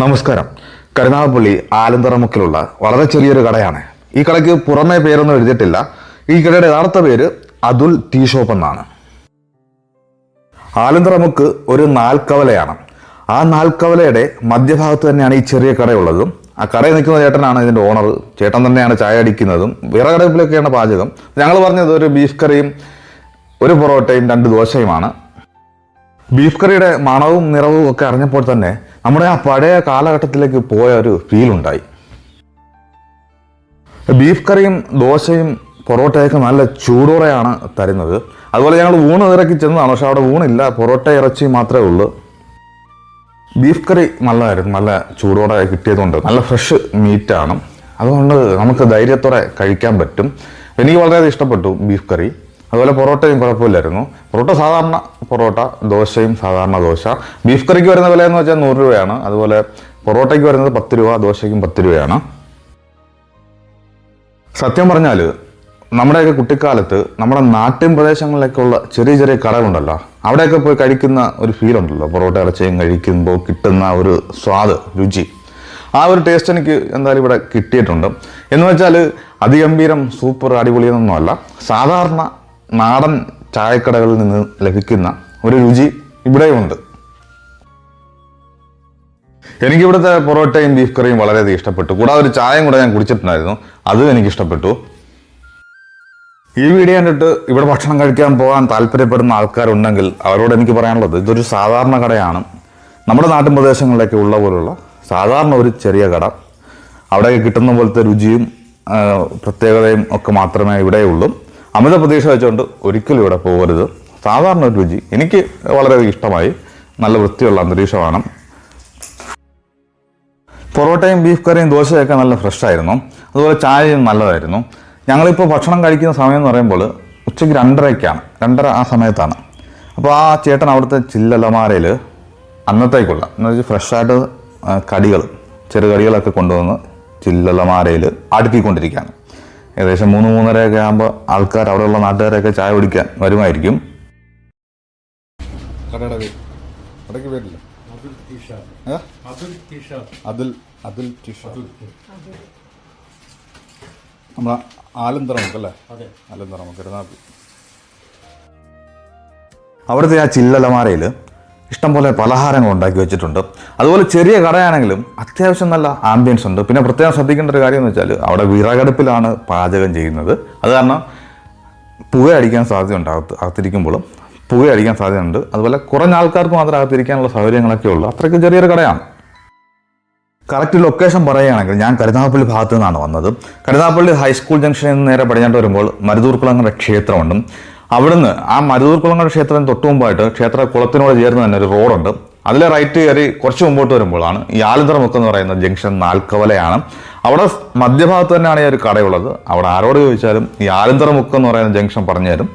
നമസ്കാരം. കരുനാഗപ്പള്ളി ആലന്തറമുക്കിലുള്ള വളരെ ചെറിയൊരു കടയാണ്. ഈ കടയ്ക്ക് പുറമേ പേരൊന്നും എഴുതിയിട്ടില്ല. ഈ കടയുടെ യഥാർത്ഥ പേര് അതുൽ ടീ ഷോപ്പ് എന്നാണ്. ആലന്തറമുക്ക് ഒരു നാൽക്കവലയാണ്. ആ നാൽക്കവലയുടെ മധ്യഭാഗത്ത് തന്നെയാണ് ഈ ചെറിയ കടയുള്ളത്. ആ കടയിൽ നിൽക്കുന്ന ചേട്ടനാണ് ഇതിന്റെ ഓണർ. ചേട്ടൻ തന്നെയാണ് ചായ അടിക്കുന്നതും. വേറെ കടയിലൊക്കെയാണ് പാചകം. ഞങ്ങൾ പറഞ്ഞത് ഒരു ബീഫ് കറിയും ഒരു പൊറോട്ടയും രണ്ട് ദോശയുമാണ്. ബീഫ് കറിയുടെ മണവും നിറവും ഒക്കെ അറിഞ്ഞപ്പോൾ തന്നെ നമ്മുടെ ആ പഴയ കാലഘട്ടത്തിലേക്ക് പോയ ഒരു ഫീൽ ഉണ്ടായി. ബീഫ് കറിയും ദോശയും പൊറോട്ടയൊക്കെ നല്ല ചൂടോടെയാണ് തരുന്നത്. അതുപോലെ ഞങ്ങൾ ഊണ് ഇറക്കി ചെന്നതാണ് പക്ഷെ അവിടെ ഊണില്ല പൊറോട്ട ഇറച്ചി മാത്രമേ ഉള്ളൂ. ബീഫ് കറി നല്ലതായിരുന്നു നല്ല ചൂടോടെ കിട്ടിയതുകൊണ്ട് നല്ല ഫ്രഷ് മീറ്റാണ് അതുകൊണ്ട് നമുക്ക് ധൈര്യത്തോടെ കഴിക്കാൻ പറ്റും. എനിക്ക് വളരെയധികം ഇഷ്ടപ്പെട്ടു ബീഫ് കറി. അതുപോലെ പൊറോട്ടയും കുഴപ്പമില്ലായിരുന്നു. പൊറോട്ട സാധാരണ പൊറോട്ട ദോശയും സാധാരണ ദോശ. ബീഫ് കറിക്ക് വരുന്ന വില എന്ന് വെച്ചാൽ നൂറ് രൂപയാണ്. അതുപോലെ പൊറോട്ടയ്ക്ക് വരുന്നത് പത്ത് രൂപ ദോശയ്ക്കും പത്ത് രൂപയാണ്. സത്യം പറഞ്ഞാൽ നമ്മുടെയൊക്കെ കുട്ടിക്കാലത്ത് നമ്മുടെ നാട്ടിൻ പ്രദേശങ്ങളിലേക്കുള്ള ചെറിയ ചെറിയ കടകളുണ്ടല്ലോ. അവിടെയൊക്കെ പോയി കഴിക്കുന്ന ഒരു ഫീൽ ഉണ്ടല്ലോ. പൊറോട്ട ഇറച്ചിയും കഴിക്കുമ്പോൾ കിട്ടുന്ന ഒരു സ്വാദ് രുചി. ആ ഒരു ടേസ്റ്റ് എനിക്ക് എന്തായാലും ഇവിടെ കിട്ടിയിട്ടുണ്ട്. എന്ന് വെച്ചാൽ അതിഗംഭീരം സൂപ്പർ അടിപൊളിയെന്നൊന്നുമല്ല. സാധാരണ നാടൻ ചായക്കടകളിൽ നിന്ന് ലഭിക്കുന്ന ഒരു രുചി ഇവിടെയുണ്ട്. എനിക്ക് ഇവിടുത്തെ പൊറോട്ടയും ബീഫ് കറിയും വളരെയധികം ഇഷ്ടപ്പെട്ടു. കൂടാതെ ഒരു ചായയും കൂടെ ഞാൻ കുടിച്ചിട്ടുണ്ടായിരുന്നു. അതും എനിക്ക് ഇഷ്ടപ്പെട്ടു ഈ വീഡിയോ കണ്ടിട്ട് ഇവിടെ ഭക്ഷണം കഴിക്കാൻ പോകാൻ താല്പര്യപ്പെടുന്ന ആൾക്കാരുണ്ടെങ്കിൽ അവരോട് എനിക്ക് പറയാനുള്ളത് ഇതൊരു സാധാരണ കടയാണ്. നമ്മുടെ നാട്ടിൻ പ്രദേശങ്ങളിലൊക്കെ ഉള്ള പോലുള്ള സാധാരണ ഒരു ചെറിയ കട. അവിടെയൊക്കെ കിട്ടുന്ന പോലത്തെ രുചിയും പ്രത്യേകതയും ഒക്കെ മാത്രമേ ഇവിടെയുള്ളൂ. അമിത പ്രതീക്ഷ വെച്ചുകൊണ്ട് ഒരിക്കലും ഇവിടെ പോകരുത്. സാധാരണ ഒരു രുചി. എനിക്ക് വളരെയധികം ഇഷ്ടമായി. നല്ല വൃത്തിയുള്ള അന്തരീക്ഷമാണ്. പൊറോട്ടയും ബീഫ് കറിയും ദോശയൊക്കെ നല്ല ഫ്രഷായിരുന്നു അതുപോലെ ചായയും നല്ലതായിരുന്നു. ഞങ്ങളിപ്പോൾ ഭക്ഷണം കഴിക്കുന്ന സമയം എന്ന് പറയുമ്പോൾ ഉച്ചയ്ക്ക് രണ്ടരയ്ക്കാണ്. രണ്ടര ആ സമയത്താണ്. അപ്പോൾ ആ ചേട്ടൻ അവിടുത്തെ ചില്ലലമാരയിൽ അന്നത്തേക്കുള്ള എന്ന് വെച്ചാൽ ഫ്രഷായിട്ട് കടികൾ ചെറുകടികളൊക്കെ കൊണ്ടുവന്ന് ചില്ലലമാരയിൽ അടുക്കിക്കൊണ്ടിരിക്കുകയാണ് ഏകദേശം മൂന്ന് മൂന്നരയൊക്കെ ആകുമ്പോൾ ആൾക്കാർ അവിടെയുള്ള നാട്ടുകാരൊക്കെ ചായ കുടിക്കാൻ വരുമായിരിക്കും. നമ്മളെ ആലന്തറ നമുക്കല്ലേ ആലന്തറ നമുക്ക് അവിടുത്തെ ആ ചില്ലലമാരയിൽ ഇഷ്ടംപോലെ പലഹാരങ്ങൾ ഉണ്ടാക്കി വെച്ചിട്ടുണ്ട്. അതുപോലെ ചെറിയ കടയാണെങ്കിലും അത്യാവശ്യം നല്ല ആംബിയൻസ് ഉണ്ട്. പിന്നെ പ്രത്യേകം ശ്രദ്ധിക്കേണ്ട ഒരു കാര്യം എന്ന് വെച്ചാൽ അവിടെ വിറകടുപ്പിലാണ് പാചകം ചെയ്യുന്നത്. അത് കാരണം പുക അടിക്കാൻ സാധ്യതയുണ്ട് അകത്ത് അകത്തിരിക്കുമ്പോഴും പുക അടിക്കാൻ സാധ്യതയുണ്ട് അതുപോലെ കുറഞ്ഞ ആൾക്കാർക്ക് മാത്രം അകത്തിരിക്കാനുള്ള സൗകര്യങ്ങളൊക്കെ ഉള്ളൂ. അത്രയ്ക്ക് ചെറിയൊരു കടയാണ്. കറക്റ്റ് ലൊക്കേഷൻ പറയുകയാണെങ്കിൽ ഞാൻ കരുനാഗപ്പള്ളി ഭാഗത്തു നിന്നാണ് വന്നത്. കരുനാഗപ്പള്ളി ഹൈസ്കൂൾ ജംഗ്ഷനിൽ നിന്ന് നേരെ പടിഞ്ഞാട്ട് വരുമ്പോൾ മരുതൂർക്കുളങ്ങളുടെ ക്ഷേത്രമുണ്ട്. അവിടുന്ന് ആ മരുതൂർക്കുളങ്ങര ക്ഷേത്രത്തിന് തൊട്ട് മുമ്പായിട്ട് ക്ഷേത്ര കുളത്തിനോട് ചേർന്ന് തന്നെ ഒരു റോഡുണ്ട്. അതിലെ റൈറ്റ് കയറി കുറച്ച് മുമ്പോട്ട് വരുമ്പോഴാണ് ഈ ആലന്തറ മുക്ക് എന്ന് പറയുന്ന ജംഗ്ഷൻ നാൽക്കവലയാണ്. അവിടെ മധ്യഭാഗത്ത് തന്നെയാണ് ഈ ഒരു കടയുള്ളത്. അവിടെ ആരോട് ചോദിച്ചാലും ഈ ആലന്തറ മുക്ക് എന്ന് പറയുന്ന ജംഗ്ഷൻ പറഞ്ഞു തരും